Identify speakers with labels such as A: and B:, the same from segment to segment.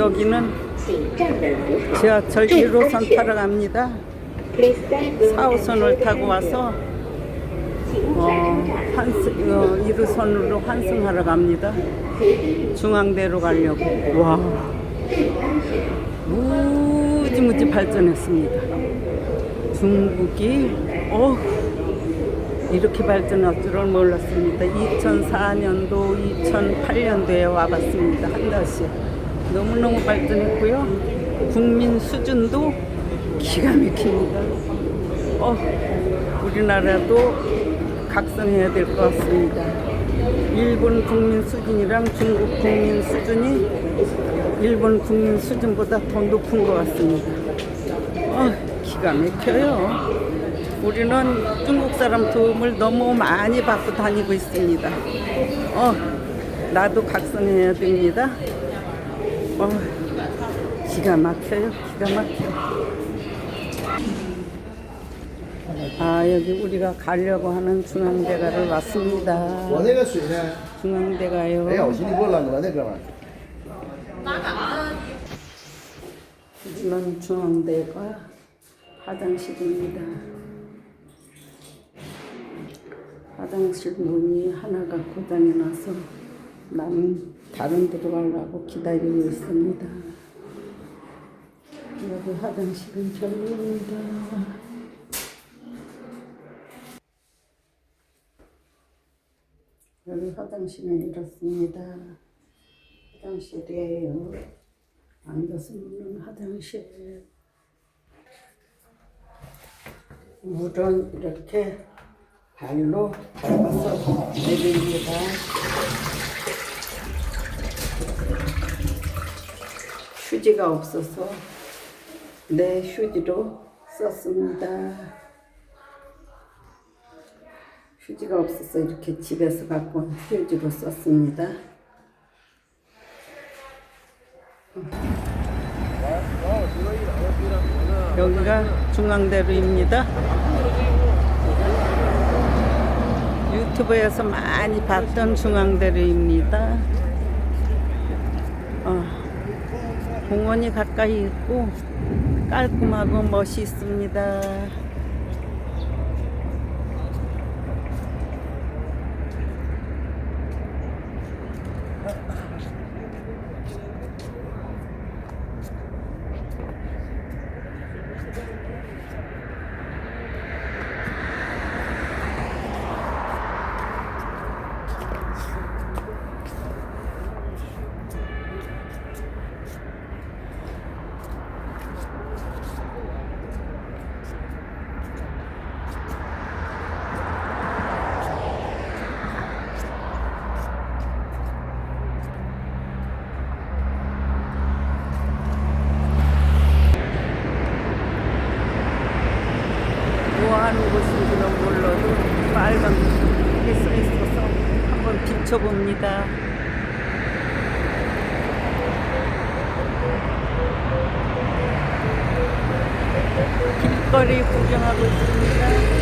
A: 여기는 지하철 1호선 타러 갑니다. 4호선을 타고 와서 어, 환승, 어, 1호선으로 환승하러 갑니다. 중앙대로 가려고. 와, 무지무지 발전했습니다. 중국이, 어 이렇게 발전할 줄을 몰랐습니다. 2004년도, 2008년도에 와봤습니다. 한 달씩. 너무너무 발전했고요. 국민 수준도 기가 막힙니다. 어, 우리나라도 각성해야 될 것 같습니다. 일본 국민 수준이랑 중국 국민 수준이 일본 국민 수준보다 더 높은 것 같습니다. 어, 기가 막혀요. 우리는 중국 사람 도움을 너무 많이 받고 다니고 있습니다. 어, 나도 각성해야 됩니다. 어, 기가 막혀요. 기가 막혀. 아, 여기 우리가 가려고 하는 중앙대가를 왔습니다.
B: 我那个水呢？哎呀，
A: 중앙대가요.
B: 我寻思给我扔了那哥们儿。
A: 여기는 중앙대가 화장실입니다. 화장실 문이 하나가 고장이 나서 나는 다른 데로 가려고 기다리고 있습니다. 여기 화장실은 별로입니다. 여기 화장실은 이렇습니다. 화장실이에요. 앉아서 먹는 화장실. 물은 이렇게 발로 밟아서 내립니다. 휴지가 없어서 내 휴지로 썼습니다. 휴지가 없어서 이렇게 집에서 갖고 온 휴지로 썼습니다. 여기가 중앙대로입니다. 유튜브에서 많이 봤던 중앙대로입니다. 어, 공원이 가까이 있고 깔끔하고 멋있습니다. 뭐 하는 곳인지는 몰라도 빨간 게 써 있어서 한번 비춰봅니다. 길거리 구경하고 있습니다.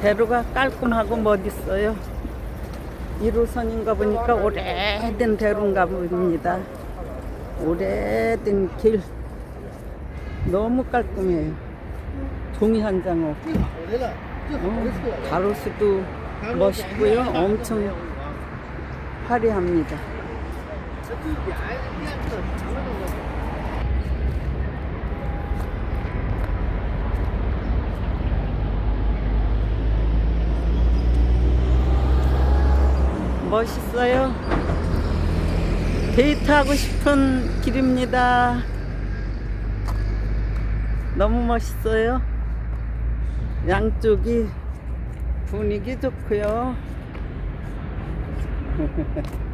A: 대로가 깔끔하고 멋있어요. 1호선인가 보니까 오래된 대로인가 봅니다. 오래된 길. 너무 깔끔해요. 종이 한 장 없고.
B: 어,
A: 가로수도 멋있고요. 엄청 화려합니다. 멋있어요. 데이트하고 싶은 길입니다. 너무 멋있어요. 양쪽이 분위기 좋고요.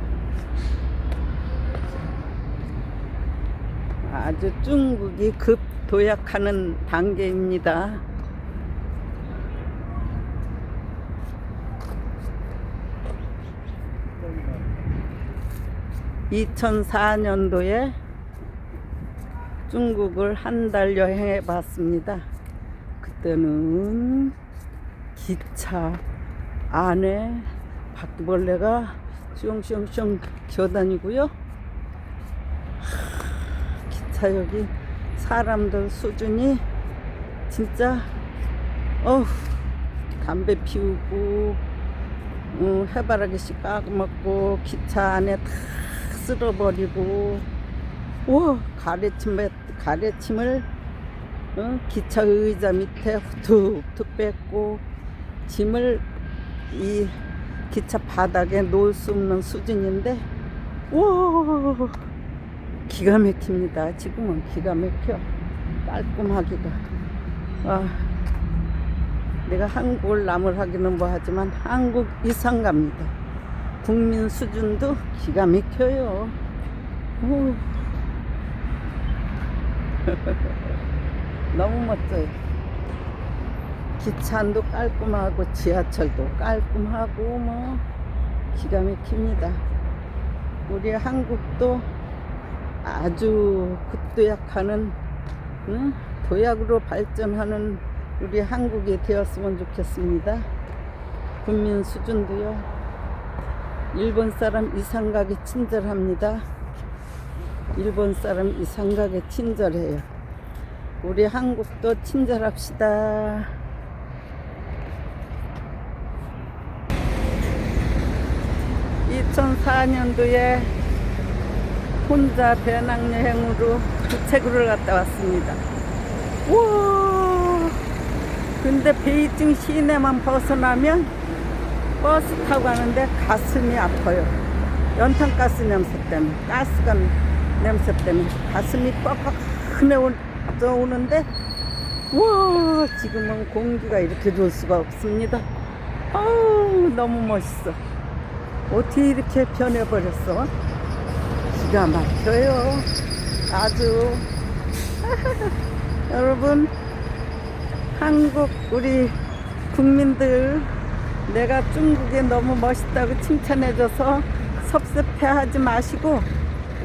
A: 아주 중국이 급 도약하는 단계입니다. 2004년도에 중국을 한 달 여행해 봤습니다. 그때는 기차 안에 바퀴벌레가 숑숑숑 기어다니고요. 하, 기차 여기 사람들 수준이 진짜 어우 담배 피우고 어, 해바라기씩 까먹고 기차 안에 다 쓸어버리고 와 가래침 가래침을 어, 기차 의자 밑에 툭툭 뺐고 짐을 이 기차 바닥에 놓을 수 없는 수준인데 와 기가 막힙니다. 지금은 기가 막혀. 깔끔하기가. 와 내가 한국을 남을 하기는 뭐하지만 한국 이상 갑니다 국민 수준도 기가 막혀요 오. 너무 멋져요. 기차안도 깔끔하고 지하철도 깔끔하고 뭐 기가 막힙니다. 우리 한국도 아주 극도약하는 응? 도약으로 발전하는 우리 한국이 되었으면 좋겠습니다. 국민 수준도요. 일본 사람 이상하게 친절합니다. 일본 사람 이상하게 친절해요. 우리 한국도 친절합시다. (2004년도에) 혼자 배낭여행으로 부채구를 갔다 왔습니다. 우와! 근데 베이징 시내만 벗어나면 버스 타고 가는데 가슴이 아파요. 연탄가스 냄새 때문에, 가스가 냄새 때문에 가슴이 뻑뻑 내오는데, 와, 지금은 공기가 이렇게 좋을 수가 없습니다. 아우, 너무 멋있어. 어떻게 이렇게 변해버렸어? 기가 막혀요. 아주. 여러분, 한국 우리 국민들 내가 중국에 너무 멋있다고 칭찬해줘서 섭섭해하지 마시고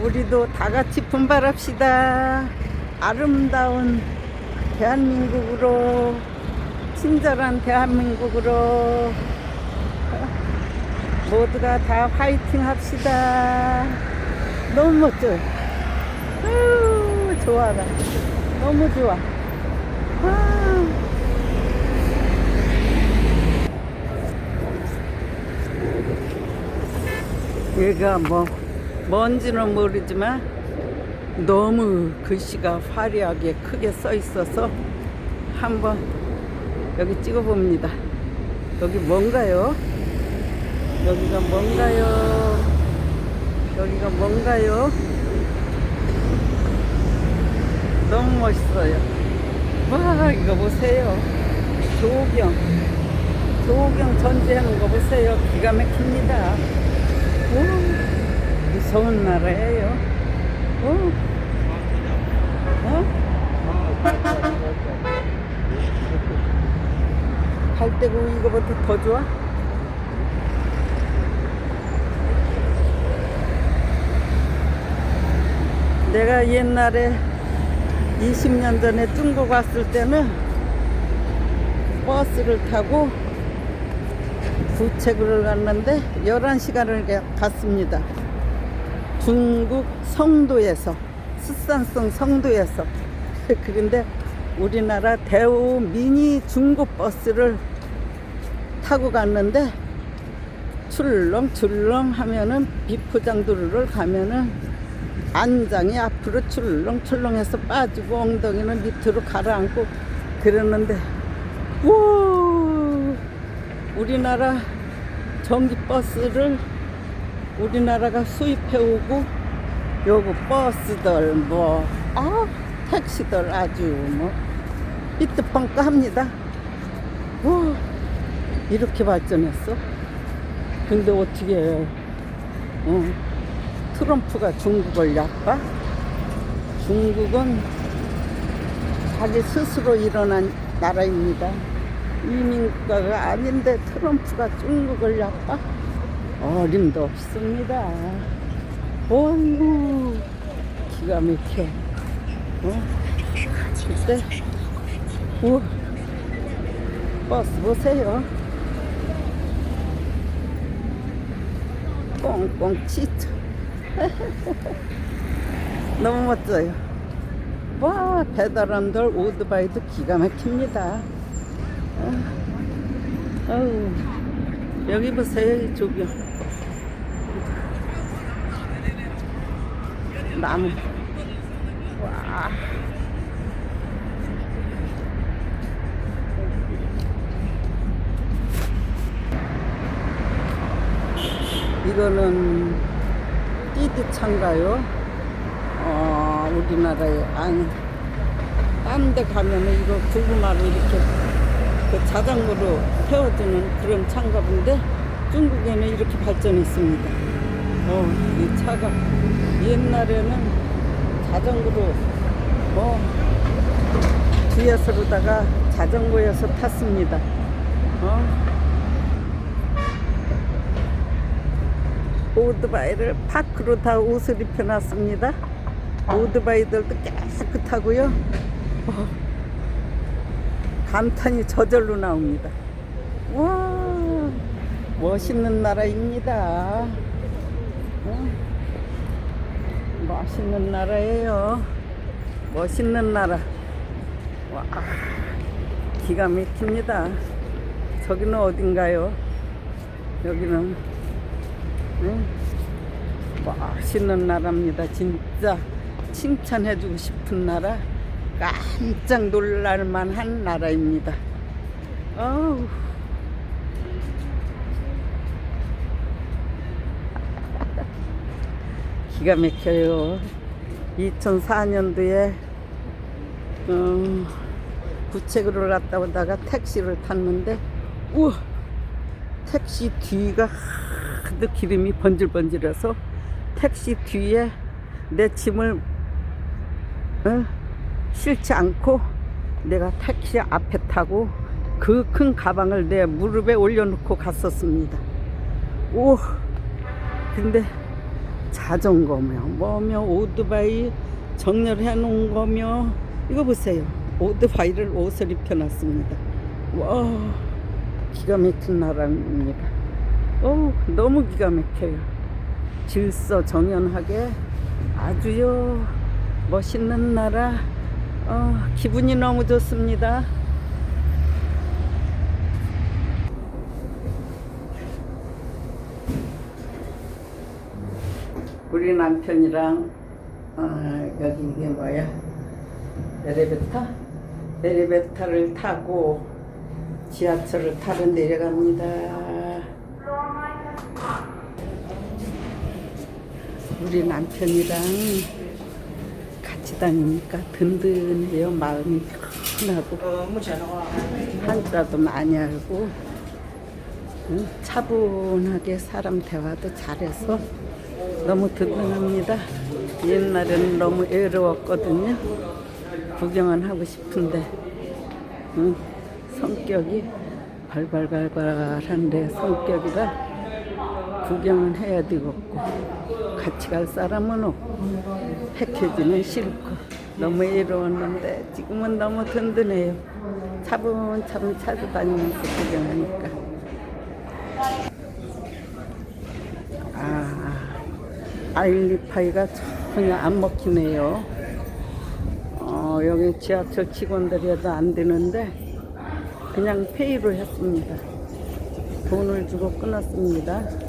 A: 우리도 다 같이 분발합시다. 아름다운 대한민국으로 친절한 대한민국으로 모두가 다 화이팅 합시다. 너무. 아유, 좋아라. 너무 좋아. 아. 얘가 뭐 뭔지는 모르지만 너무 글씨가 화려하게 크게 써 있어서 한번 여기 찍어 봅니다. 여기 뭔가요? 여기가 뭔가요? 여기가 뭔가요? 너무 멋있어요. 와, 이거 보세요. 조경. 조경 전지하는 거 보세요. 기가 막힙니다. 오, 무서운 나라예요. 오. 어? 갈 때고 이거보다 더 좋아? 내가 옛날에 20년 전에 중국 왔을 때는 버스를 타고 부채구를 갔는데 11시간을 갔습니다. 중국 성도에서, 스산성 성도에서. 그런데 우리나라 대우 미니 중국 버스를 타고 갔는데 출렁출렁 하면은 비포장도로를 가면은 안장이 앞으로 출렁출렁해서 빠지고 엉덩이는 밑으로 가라앉고 그러는데 우 우리나라 전기버스를 우리나라가 수입해 오고 요거 버스들 뭐 아, 택시들 아주 뭐 삐뚤뻥까 합니다. 와 이렇게 발전했어? 근데 어떻게 어, 트럼프가 중국을 약봐? 중국은 자기 스스로 일어난 나라입니다. 이민국가가 아닌데 트럼프가 중국을 약봐? 어림도 없습니다. 어이구, 기가 막혀. 어? 그때 우와 버스 보세요 꽁꽁 치트 너무 멋져요 와 배달원들 오토바이도 기가 막힙니다 어. 어우 여기 보세요 이 조경 나무 와 이거는 띠띠차인가요? 어, 우리나라에 아니 딴 데 가면은 이거 구구마로 이렇게 그 자전거로 태워주는 그런 본데 중국에는 이렇게 발전했습니다. 어, 이 차가 옛날에는 자전거로 뭐 뒤에서로다가 자전거에서 탔습니다. 어? 오토바이를 파크로 다 옷을 입혀놨습니다. 오토바이들도 깨끗하고요. 어, 감탄이 저절로 나옵니다. 와, 멋있는 나라입니다. 어, 멋있는 나라예요. 멋있는 나라. 와, 기가 막힙니다. 저기는 어딘가요? 여기는 응? 멋있는 나라입니다. 진짜 칭찬해주고 싶은 나라. 깜짝 놀랄만한 나라입니다. 어우. 기가 막혀요. 2004년도에 어, 부채구를 갔다 오다가 택시를 탔는데 우와 택시 뒤가 하도 기름이 번질번질해서 택시 뒤에 내 짐을 어, 실지 않고 내가 택시 앞에 타고 그 큰 가방을 내 무릎에 올려놓고 갔었습니다. 오, 근데 자전거며 뭐며 오토바이 정렬해 놓은 거며 이거 보세요. 오토바이를 옷을 입혀놨습니다. 와, 기가 막힌 나라입니다. 오, 너무 기가 막혀요. 질서 정연하게 아주요 멋있는 나라. 어, 기분이 너무 좋습니다. 우리 남편이랑 어, 여기 이게 뭐야? 엘리베이터? 엘리베이터를 타고 지하철을 타러 내려갑니다. 우리 남편이랑 같이 다니니까 든든해요. 마음이 편하고 한자도 많이 알고 응? 차분하게 사람 대화도 잘해서 너무 든든합니다. 옛날에는 너무 외로웠거든요. 구경은 하고 싶은데 응? 성격이 발발발발한데 성격이라 구경은 해야 되겠고 같이 갈 사람은 없고 패키지는 싫고 너무 외로웠는데 지금은 너무 든든해요. 차분차분 차도 다니면서 구경하니까. 아, 아일리파이가 전혀 안 먹히네요. 어, 여기 지하철 직원들이라도 안 되는데 그냥 페이로 했습니다. 돈을 주고 끊었습니다.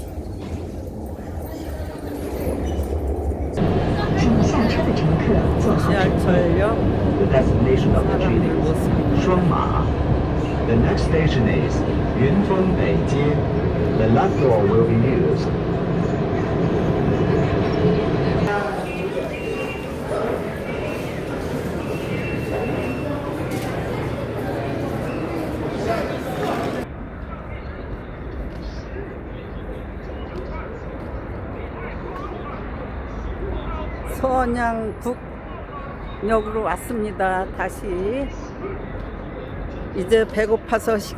C: The destination of the train is The next station is 云峰北街。The left door will be used.
A: 선양국역으로 왔습니다. 다시 이제 배고파서 식